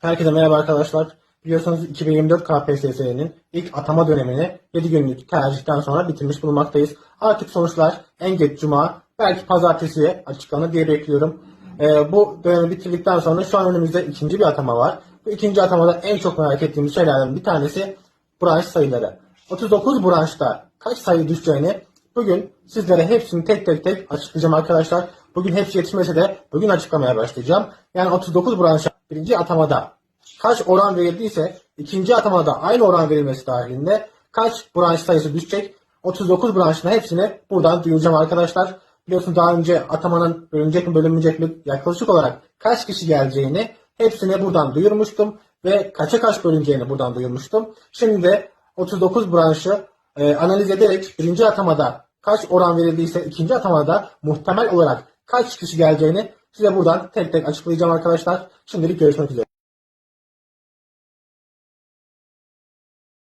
Herkese merhaba arkadaşlar. Biliyorsunuz 2024 KPSS'nin ilk atama dönemini 7 günlük tercihten sonra bitirmiş bulunmaktayız. Artık sonuçlar en geç cuma, belki pazartesiye açıklanır diye bekliyorum. Ee, bu dönemi bitirdikten sonra şu an önümüzde ikinci bir atama var. Bu ikinci atamada en çok merak ettiğimiz şeylerden bir tanesi branş sayıları. 39 branşta kaç sayı düşeceğini bugün sizlere hepsini tek tek tek açıklayacağım arkadaşlar. Bugün hepsi yetişmese de bugün açıklamaya başlayacağım. Yani 39 branşa birinci atamada kaç oran verildiyse ikinci atamada aynı oran verilmesi dahilinde kaç branş sayısı düşecek 39 branşın hepsini buradan duyuracağım arkadaşlar. Biliyorsunuz daha önce atamanın bölünecek mi bölünmeyecek mi yaklaşık olarak kaç kişi geleceğini hepsini buradan duyurmuştum ve kaça kaç bölüneceğini buradan duyurmuştum. Şimdi de 39 branşı e, analiz ederek birinci atamada kaç oran verildiyse ikinci atamada muhtemel olarak kaç kişi geleceğini size buradan tek tek açıklayacağım arkadaşlar. Şimdilik görüşmek üzere.